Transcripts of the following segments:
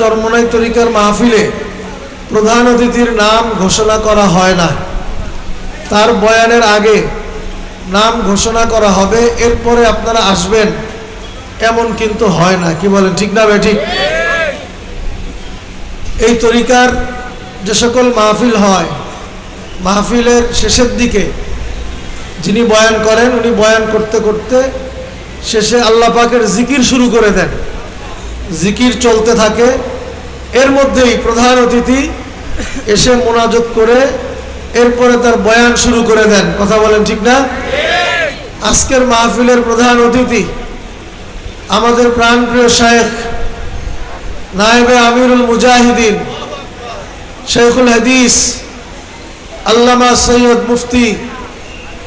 চরমনাই তরিকার মাহফিলে প্রধান অতিথির নাম ঘোষণা করা হয় না। তার বয়ানের আগে নাম ঘোষণা করা হবে, এরপরে আপনারা আসবেন। এমন কিন্তু হয় না, কি বলেন, ঠিক না বে ঠিক? এই তরিকার যে সকল মাহফিল হয়, মাহফিলের শেষের দিকে যিনি বয়ান করেন, উনি বয়ান করতে করতে শেষে আল্লাহ পাকের জিকির শুরু করে দেন। জিকির চলতে থাকে। এর মধ্যেই প্রধান অতিথি এসে মোনাজত করে, এরপরে তার বয়ান শুরু করে দেন। কথা বলেন ঠিক না? আজকের মাহফিলের প্রধান অতিথি আমাদের প্রাণপ্রিয় শায়েখ নায়েবে আমিরুল মুজাহিদিন শেখুল হাদিস, আল্লামা সৈয়দ মুফতি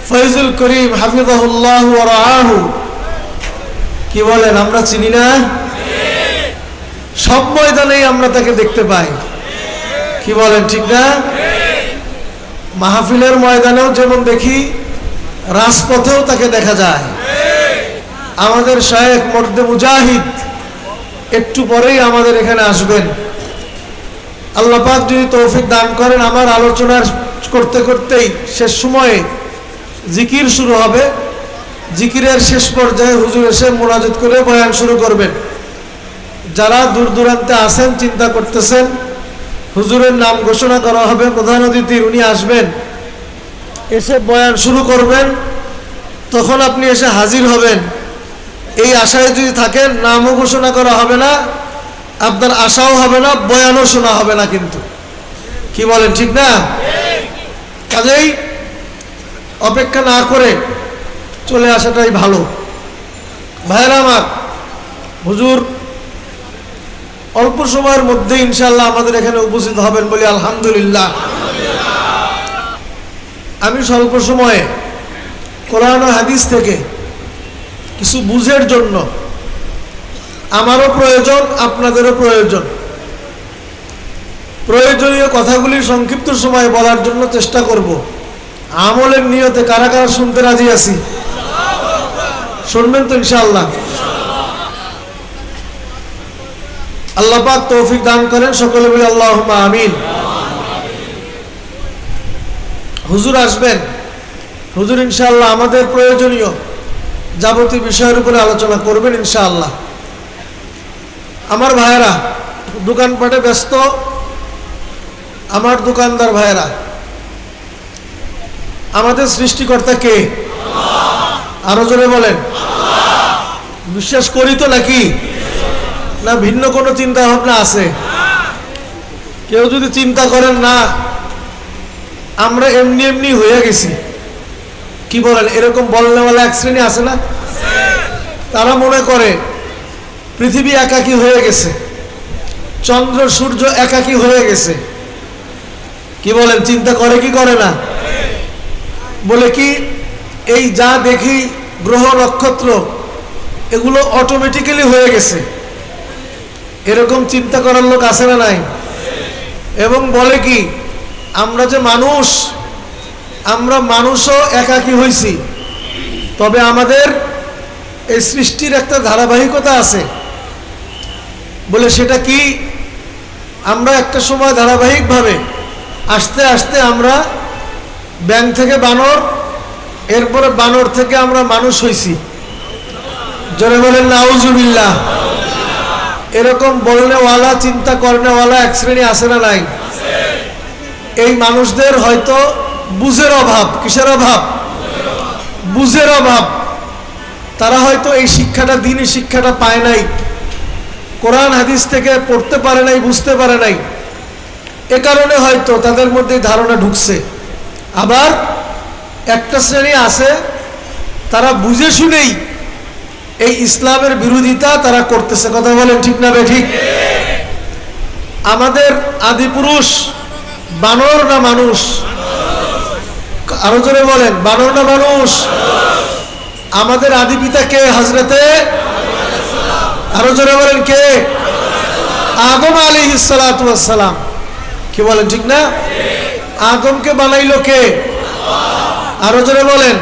ফৈজুল করিম হাফিজাহুল্লাহ রাহু কি বলেন, আমরা চিনি না? সব ময়দানেই আমরা তাকে দেখতে পাই। কি বলেন, ঠিক না? মাহফিলের ময়দানেও যেমন দেখি, রাজপথেও তাকে দেখা যায়। আমাদের শায়েখ মর্দে মুজাহিদ একটু পরেই আমাদের এখানে আসবেন। আল্লাহ পাক যদি তৌফিক দান করেন, আমার আলোচনার করতে করতেই শেষ সময়ে জিকির শুরু হবে। জিকিরের শেষ পর্যায়ে হুজুর এসে মোনাজত করে বয়ান শুরু করবেন। যারা দূর দূরান্তে আসেন চিন্তা করতেছেন, হুজুরের নাম ঘোষণা করা হবে, প্রধান অতিথি উনি আসবেন, এসে বয়ান শুরু করবেন, তখন আপনি এসে হাজির হবেন। এই আশায় যদি থাকেন, নামও ঘোষণা করা হবে না, আপনার আশাও হবে না, বয়ানও শোনা হবে না কিন্তু। কি বলেন, ঠিক না? কাজেই অপেক্ষা না করে চলে আসাটাই ভালো। ভাইয়েরা আমার, হুজুর অল্প সময়ের মধ্যে ইনশাল্লাহ আমাদের এখানে উপস্থিত হবেন বলে আলহামদুলিল্লাহ। আমি স্বল্প সময়ে কোরআন হাদিস থেকে কিছু বুঝের জন্য আমারও প্রয়োজন, আপনাদেরও প্রয়োজন। প্রয়োজনীয় কথাগুলি সংক্ষিপ্ত সময়ে বলার জন্য চেষ্টা করব। আমলের নিয়তে কারা কারা শুনতে রাজি আছি? শুনবেন তো ইনশাআল্লাহ। আল্লাহ পাক তৌফিক দান করেন, সকলে বলে আল্লাহ আমিন। হুজুর আসবেন। হুজুর ইনশাআল্লাহ আমাদের প্রয়োজনীয় যাবতীয় বিষয়ের উপরে আলোচনা করবেন ইনশাআল্লাহ। আমার ভাইয়েরা, দোকানপাটে ব্যস্ত, আমার দোকানদার ভাইয়েরা, আমাদের সৃষ্টিকর্তা কে? আরও জোরে বলেন। বিশ্বাস করি তো নাকি? না, ভিন্ন কোনো চিন্তা ভাবনা আছে? কেউ যদি চিন্তা করেন, না, আমরা এমনি এমনি হয়ে গেছি। কি বলেন? এরকম বলনেওয়ালা এক শ্রেণি আছে না? তারা মনে করে, পৃথিবী একাকী হয়ে গেছে। চন্দ্র, সূর্য একাকী হয়ে গেছে। কি বলেন? চিন্তা করে কি করে না? বলে কি, এই যা দেখি, গ্রহ, নক্ষত্র, এগুলো অটোমেটিক্যালি হয়ে গেছে। এরকম চিন্তা করার লোক আছে না নাই? এবং বলে কি, আমরা যে মানুষ, আমরা মানুষও একাকী হয়েছি তবে আমাদের এই সৃষ্টির একটা ধারাবাহিকতা আছে। বলে সেটা কি, আমরা একটা সময় ধারাবাহিকভাবে আস্তে আস্তে আমরা ব্যাং থেকে বানর, এরপরে বানর থেকে আমরা মানুষ হয়েছি জোরে বলেন নাউজুবিল্লা এরকম বলনেওয়ালা, চিন্তা করনেওয়ালা এক শ্রেণি আছে না নাই? এই মানুষদের হয়তো বুঝের অভাব। কিসের অভাব? বুঝের অভাব। তারা হয়তো এই শিক্ষাটা দিনই শিক্ষাটা পায় নাই। কোরআন, হাদিস থেকে পড়তে পারে নাই, বুঝতে পারে নাই। এ কারণে হয়তো তাদের মধ্যে ধারণা ঢুকছে। আবার একটা শ্রেণি আছে, তারা বুঝে শুনেই এই ইসলামের বিরোধিতা তারা করতেছে। কথা বলেন ঠিক না বে ঠিক? আমাদের আদি পুরুষ, বানর না মানুষ? আরও জোরে বলেন, বানর না মানুষ? আমাদের আদি পিতা কে? হাজরতে আরও জোরে বলেন কে? আদম আলী সালাম। কি বলেন ঠিক না? আদমকে বানাইলো কে? আরও জোরে বলেন।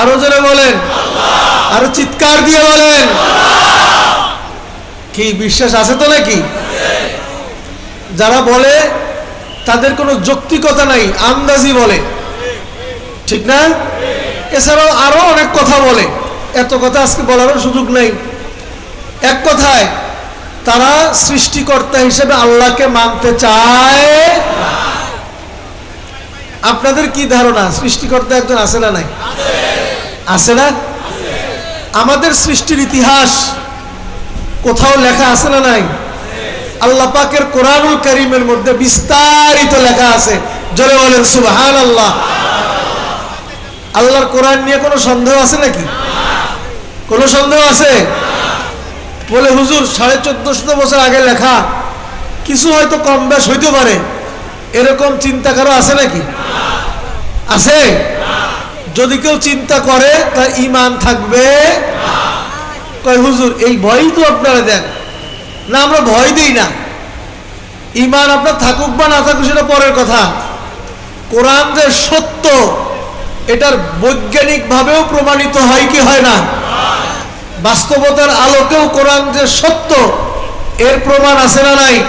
আরও জোরে বলেন। আরও চিৎকার দিয়ে বলেন। কি বিশ্বাস আছে তো নাকি? যারা বলে, তাদের কোনো যৌক্তিকতা নাই, আন্দাজি বলে। ঠিক না? এছাড়াও আরও অনেক কথা বলে। এত কথা আজকে বলারও সুযোগ নেই। এক কথায়, তারা সৃষ্টিকর্তা হিসেবে আল্লাহকে মানতে চায়। আপনাদের কি ধারণা? সৃষ্টিকর্তা একজন আছে না নাই? আছে না? আমাদের সৃষ্টির ইতিহাস কোথাও লেখা আছে না নাই? আল্লাহ পাকের কোরআনুল করিমের মধ্যে বিস্তারিত লেখা আছে। জোরে বলেন সুবহান আল্লাহ আল্লাহর কোরআন নিয়ে কোনো সন্দেহ আছে নাকি? কোনো সন্দেহ আছে? বলে, হুজুর, সাড়ে চোদ্দশত বছর আগে লেখা, কিছু হয়তো কম বেশ হইতে পারে। এরকম চিন্তা কারও আছে নাকি? আছে? যদি কেউ চিন্তা করে, তার ইমান থাকবে। কয়, হুজুর, এই ভয়ই তো আপনারা দেন। না, আমরা ভয় দিই না। ইমান আপনার থাকুক বা না থাকুক, সেটা পরের কথা। কোরআন যে সত্য, এটার বৈজ্ঞানিকভাবেও প্রমাণিত হয় কি হয় না? বাস্তবতার আলোকেও কোরআন যে সত্য, এর প্রমাণ আছে না নাই?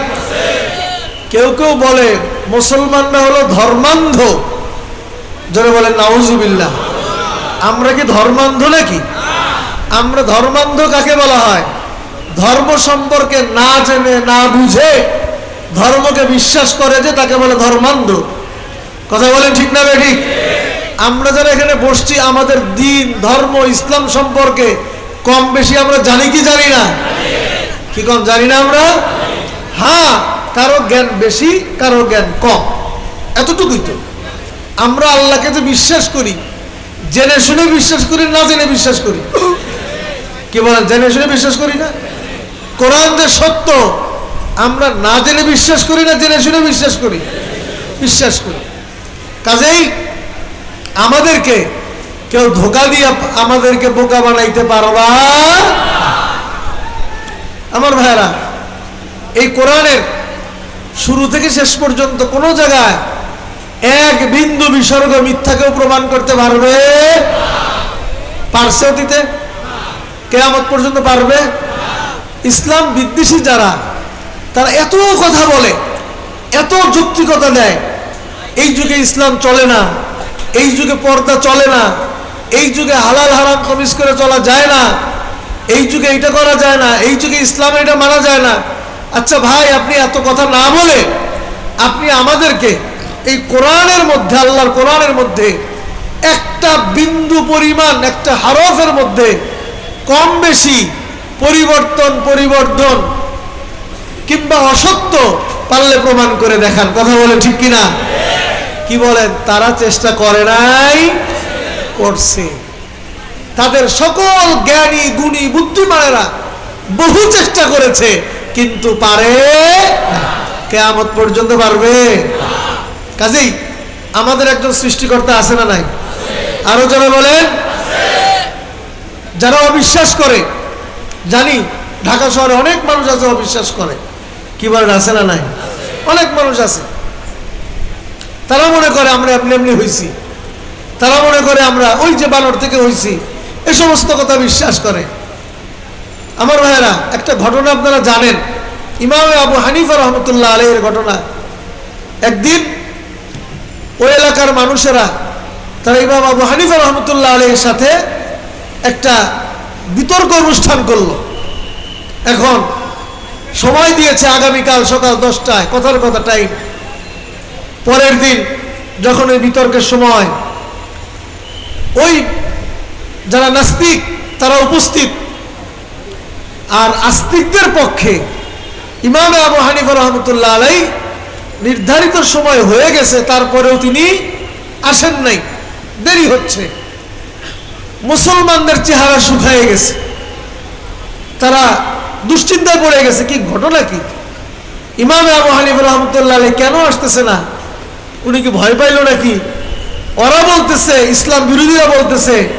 কেউ কেউ বলে, মুসলমানরা হলো ধর্মান্ধ। যারা বলেন নাউজুবিল্লাহ আমরা কি ধর্মান্ধ নাকি? আমরা ধর্মান্ধ কাকে বলা হয়? ধর্ম সম্পর্কে না জেনে, না বুঝে ধর্মকে বিশ্বাস করে যে তাকে বলে ধর্মান্ধ। কথা বলেন ঠিক না ঠিক আমরা যারা এখানে বসছি, আমাদের দিন, ধর্ম, ইসলাম সম্পর্কে কম বেশি আমরা জানি কি জানি না? কি কম জানি না আমরা? হ্যাঁ কারও জ্ঞান বেশি, কারও জ্ঞান কম। এতটুকুই তো। আমরা আল্লাহকে যে বিশ্বাস করি, জেনে শুনে বিশ্বাস করি, না জেনে বিশ্বাস করি। কি বলেন, জেনে শুনে বিশ্বাস করি না? কোরআন যে সত্য, আমরা না জেনে বিশ্বাস করি না জেনে শুনে বিশ্বাস করি। বিশ্বাস করি। কাজেই আমাদেরকে কেউ ধোকা দিয়ে আমাদেরকে বোকা বানাইতে পারবা? আমার ভাইরা এই কোরআনের শুরু থেকে শেষ পর্যন্ত কোনো জায়গায় এক বিন্দু বিসর্গ মিথ্যাকেও প্রমাণ করতে পারবে? পারছে অতীতে কেয়ামত পর্যন্ত পারবে? ইসলাম বিদ্বেষী যারা, তারা এত কথা বলে এত যুক্তিকতা দেয়, এই যুগে ইসলাম চলে না, এই যুগে পর্দা চলে না, এই যুগে হালাল হারাম কমিস করে চলা যায় না, এই যুগে এটা করা যায় না, এই যুগে ইসলাম এটা মানা যায় না। আচ্ছা ভাই, আপনি এত কথা না বলে আপনি আমাদেরকে এই কোরআনের মধ্যে, আল্লাহর কোরআনের মধ্যে একটা বিন্দু পরিমাণ, একটা হারফের মধ্যে কম বেশি পরিবর্তন পরিবর্তন কিংবা অসত্য পারলে প্রমাণ করে দেখান। কথা বলে ঠিক কিনা? কি বলেন? তারা চেষ্টা করে নাই, করছে। তাদের সকল জ্ঞানী, গুণী, বুদ্ধিমানেরা বহু চেষ্টা করেছে, কিন্তু পারে। কেয়ামত পর্যন্ত পারবে? কাজেই আমাদের একজন সৃষ্টিকর্তা আছে না নাই? আরও যারা বলেন। যারা অবিশ্বাস করে, জানি ঢাকা শহরে অনেক মানুষ আছে অবিশ্বাস করে। কি বলেন, আছে না নাই? অনেক মানুষ আছে। তারা মনে করে আমরা এমনি এমনি হয়েছি তারা মনে করে আমরা ওই যে বানর থেকে হয়েছি এ সমস্ত কথা বিশ্বাস করে। আমার ভাইয়েরা, একটা ঘটনা আপনারা জানেন। ইমাম আবু হানিফা রহমতুল্লাহ আলহের ঘটনা। একদিন ওই এলাকার মানুষেরা, তারা ইমাম আবু হানিফা রহমতুল্লাহ আলহের সাথে একটা বিতর্ক অনুষ্ঠান করল। এখন সময় দিয়েছে আগামীকাল সকাল দশটায়, কথার কথা টাইম পরের দিন যখন ওই বিতর্কের সময়, ওই যারা নাস্তিক, তারা উপস্থিত। আর আস্তিকদের পক্ষে ইমামে আবু হানিফা রহমতুল্লাহ আলাই নির্ধারিত সময় হয়ে গেছে, তারপরেও তিনি আসেন নাই। দেরি হচ্ছে। মুসলমানদের চেহারা শুকায় গেছে। তারা দুশ্চিন্তায় পড়ে গেছে, কি ঘটনা কি? ইমামে আবু হানিফ রহমতুল্লাহ কেন আসতেছে না? উনি কি ভয় পাইল নাকি? ওরা বলতেছে, ইসলাম বিরোধীরা বলতেছে,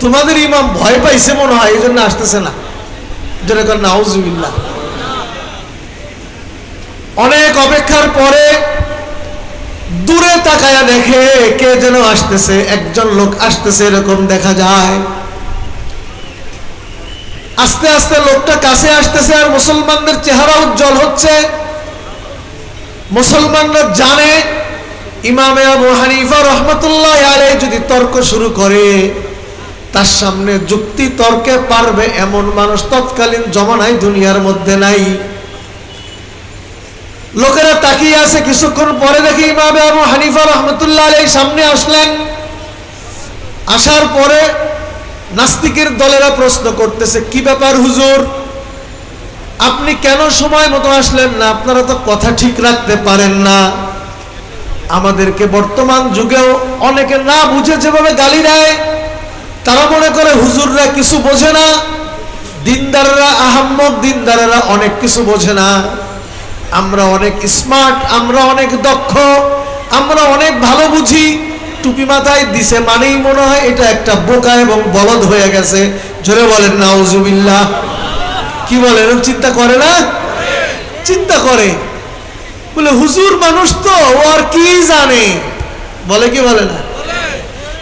তোমাদের ইমাম ভয় পাইছে মনে হয় এই জন্য আসতেছে না। যেটা কর নাউজুবিল্লাহ। অনেক অপেক্ষার পরে দূরে তাকায়া দেখে কে যেন আসতেছে, একজন লোক আসতেছে, এরকম দেখা যায়। আস্তে আস্তে লোকটা কাছে আসতেছে আর মুসলমানদের চেহারা উজ্জ্বল হচ্ছে। মুসলমানরা জানে, ইমামে আবু হানিফা রহমতুল্লাহ আলাই যদি তর্ক শুরু করে, তার সামনে যুক্তি তর্কে পারবে এমন মানুষ তৎকালীন জমানায় দুনিয়ার মধ্যে নাই। লোকেরা তাকিয়ে আছে কিছুক্ষণ পরে দেখি ইমামে আবু হানিফা রহমতুল্লাহ সামনে আসলেন। আসার পরে নাস্তিকের দলেরা প্রশ্ন করতেছে, কি ব্যাপার হুজুর? আপনি কেন সময় মতো আসলেন না? আপনারা তো কথা ঠিক রাখতে পারেন না। আমাদেরকে বর্তমান যুগেও অনেকে না বুঝে যেভাবে গালি দেয়, তারা মনে করে হুজুররা কিছু বোঝে না। দিনদারেরা আহাম্মক, দিনদারেরা অনেক কিছু বোঝে না। আমরা অনেক স্মার্ট আমরা অনেক দক্ষ, আমরা অনেক ভালো বুঝি। টুপি মাথায় দিছে মানেই মনে হয় এটা একটা বোকা এবং বলদ হয়ে গেছে। জোরে বলেন, নাউজুবিল্লাহ। কি বলে, এরকম চিন্তা করে না? চিন্তা করে। বলে, হুজুর মানুষ তো, ও আর কি জানে? বলে কি বলে না?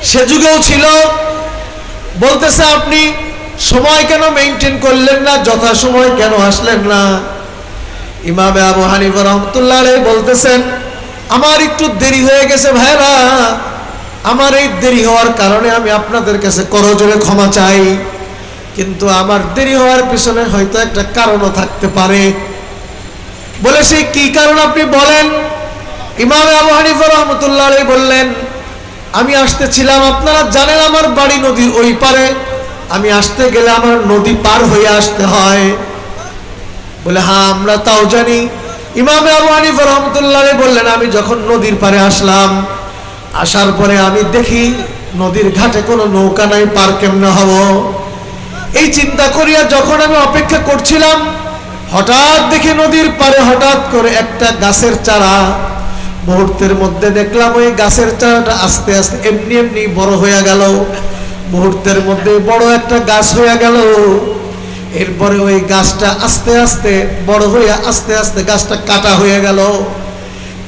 সে যুগেও ছিল। বলতেছে আপনি, সময় কেন মেনটেন করলেন না? যথা সময় কেন আসলেন না? ইমামে আবু হানিফা রহমতুল্লাহ বলতেছেন, আমার একটু দেরি হয়ে গেছে ভাইরা। আমার এই দেরি হওয়ার কারণে আমি আপনাদের কাছে করজোরে ক্ষমা চাই। কিন্তু আমার দেরি হওয়ার পিছনে হয়তো একটা কারণও থাকতে পারে। বলে সেই কি কারণ আপনি বলেন? ইমাম আবু হানিফা রহমতুল্লাহ বললেন, আমি আসতেছিলাম, আপনারা জানেন আমার বাড়ি নদীর ওই পারে। আমি আসতে গেলে আমার নদী পার হয়ে আসতে হয়। বলে হ্যাঁ আমরা তাও জানি। ইমামে আবু হানিফা রহমতুল্লাহ বললেন, আমি যখন নদীর পারে আসলাম, আসার পরে আমি দেখি নদীর ঘাটে কোনো নৌকা নাই, পার কেমনে হব? এই চিন্তা করিয়া যখন আমি অপেক্ষা করছিলাম, হঠাৎ দেখি নদীর পারে হঠাৎ করে একটা গাছের চারা, মুহূর্তের মধ্যে দেখলাম ওই গাছের চারাটা আস্তে আস্তে এমনি এমনি বড় হয়ে গেল। মুহূর্তের মধ্যে বড় একটা গাছ হয়ে গেল। এরপরে ওই গাছটা আস্তে আস্তে, বড় হইয়া আস্তে আস্তে গাছটা কাটা হয়ে গেল।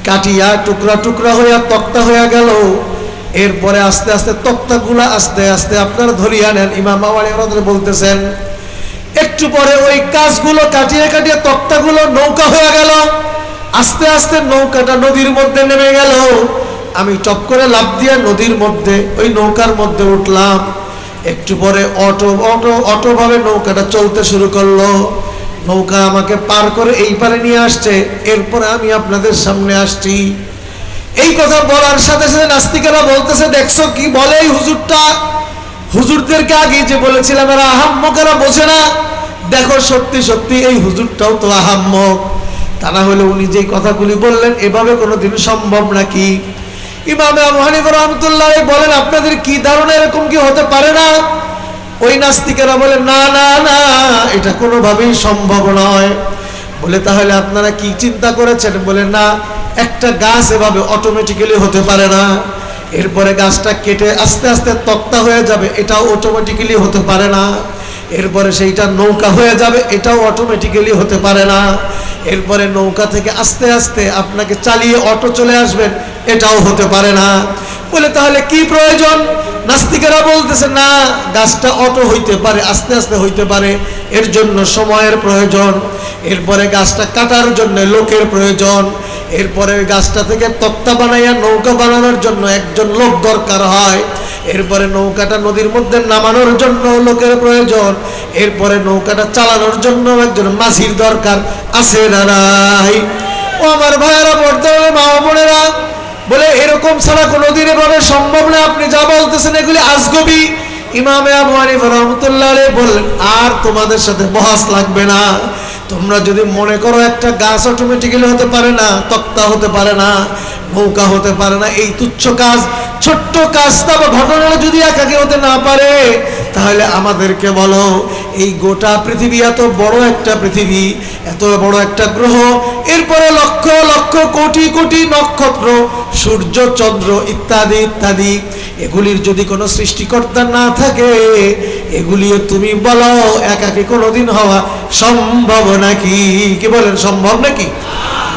কাটিয়া টুকরা টুকরা হইয়া তক্তা হইয়া গেল। এরপরে আস্তে আস্তে তক্তাগুলা আস্তে আস্তে আপনারা ধরিয়া নেন। ইমাম বাবানি বলতেছেন, একটু পরে ওই গাছগুলো কাটিয়ে কাটিয়ে তক্তাগুলো নৌকা হয়ে গেল। আস্তে আস্তে নৌকাটা নদীর মধ্যে নেমে গেল। আমি টপ করে লাভ দিয়ে নদীর মধ্যে, ওই নৌকার মধ্যে উঠলাম। একটু পরে অটো অটো অটো ভাবে নৌকাটা চলতে শুরু করল। নৌকা আমাকে পার করে এই পারে নিয়ে আসছে। এরপরে আমি আপনাদের সামনে আসছি। এই কথা বলার সাথে সাথে নাস্তিকেরা বলতেছে, দেখছ কি বলে এই হুজুরটা? হুজুরদেরকে আগে যে বলেছিলাম, এরা আহাম্মকেরা বোঝে না। দেখো, সত্যি সত্যি, এই হুজুরটাও তো আহাম্মক। তা না হলে উনি যে কথাগুলি বললেন, এভাবে কোনোদিন সম্ভব নাকি? ইমামে আবু হানিফা রহমতুল্লাহ বলেন, আপনাদের কি ধারণা এরকম কি হতে পারে না? ওই নাস্তিকেরা বলে, না না না, এটা কোনোভাবেই সম্ভব নয়। বলে, তাহলে আপনারা কি চিন্তা করেছেন? বলে, না, একটা গাছ এভাবে অটোমেটিক্যালি হতে পারে না। এরপরে গাছটা কেটে আস্তে আস্তে তক্তা হয়ে যাবে, এটাও অটোমেটিক্যালি হতে পারে না। এরপরে সেইটা নৌকা হয়ে যাবে, এটাও অটোমেটিক্যালি হতে পারে না। এরপরে নৌকা থেকে আস্তে আস্তে আপনাকে চালিয়ে অটো চলে আসবেন, এটাও হতে পারে না। বলে তাহলে কি প্রয়োজন? নাস্তিকেরা বলতেছে, না, গাছটা অটো হইতে পারে, আস্তে আস্তে হইতে পারে, এর জন্য সময়ের প্রয়োজন। এরপরে গাছটা কাটার জন্য লোকের প্রয়োজন। এরপরে গাছটা থেকে তক্তা বানাইয়া নৌকা বানানোর জন্য একজন লোক দরকার হয়। এরপরে নৌকাটা নদীর মধ্যে নামানোর জন্য লোকের প্রয়োজন। এরপরে নৌকাটা চালানোর জন্য একজন মাঝির দরকার আছে না নাই? ও আমার ভাইয়েরা পড়তে হবে মা বোনেরা, বলে এরকম ছাড়া কোনোদিন এভাবে সম্ভব না। আপনি যা বলতেছেন এগুলি আজগবি। ইমামে আবু রহমতুল্লাহ বললেন, আর তোমাদের সাথে বহাস লাগবে না। তোমরা যদি মনে করো একটা গাছ অটোমেটিক্যালি হতে পারে না, তক্তা হতে পারে না, নৌকা হতে পারে না, এই তুচ্ছ কাজ ছোট্ট কাজটা বা ঘটনাটা যদি একাকে হতে না পারে, তাহলে আমাদেরকে বলো, এই গোটা পৃথিবী এত বড় একটা পৃথিবী, এত বড় একটা গ্রহ, এরপরে লক্ষ লক্ষ কোটি কোটি নক্ষত্র, সূর্য, চন্দ্র ইত্যাদি ইত্যাদি, এগুলির যদি কোনো সৃষ্টিকর্তা না থাকে, এগুলিও তুমি বলো, একাকে কোনোদিন হওয়া সম্ভব নাকি? কি বলেন, সম্ভব নাকি?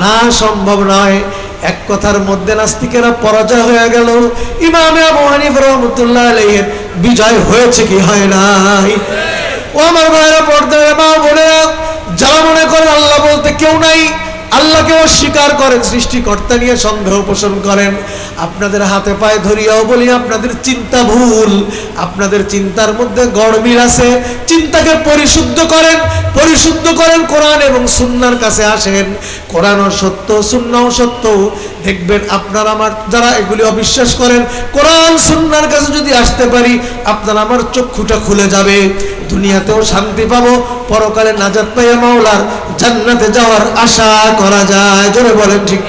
না, সম্ভব নয়। এক কথার মধ্যে নাস্তিকেরা পরাজয় হয়ে গেল। ইমামে আবু হানিফ রহমতুল্লাহ আলহের বিজয় হয়েছে কি হয় নাই? ও আমার ভাইরা পর্দা মা বোনেরা, যারা মনে করে আল্লাহ বলতে কেউ নাই আল্লাহকে অস্বীকার করেন, সৃষ্টিকর্তা নিয়ে সন্দেহ পোষণ করেন। আপনাদের হাতে পায়ে ধরিয়াও বলি, আপনাদের চিন্তা ভুল। আপনাদের চিন্তার মধ্যে গড়মিল আছে। চিন্তাকে পরিশুদ্ধ করেন পরিশুদ্ধ করেন কোরআন এবং সুন্নার কাছে আসেন। কোরআনও সত্য সুন্নাও সত্য। দেখবেন আপনার আমার যারা এগুলি অবিশ্বাস করেন, কোরআন, সুন্নার কাছে যদি আসতে পারি, আপনার আমার চক্ষুটা খুলে যাবে। দুনিয়াতেও শান্তি পাবো। পরকালে নাজাত পাইয়া মাওলার জান্নাতে যাওয়ার আশা করা যায় জোরে বলেন ঠিক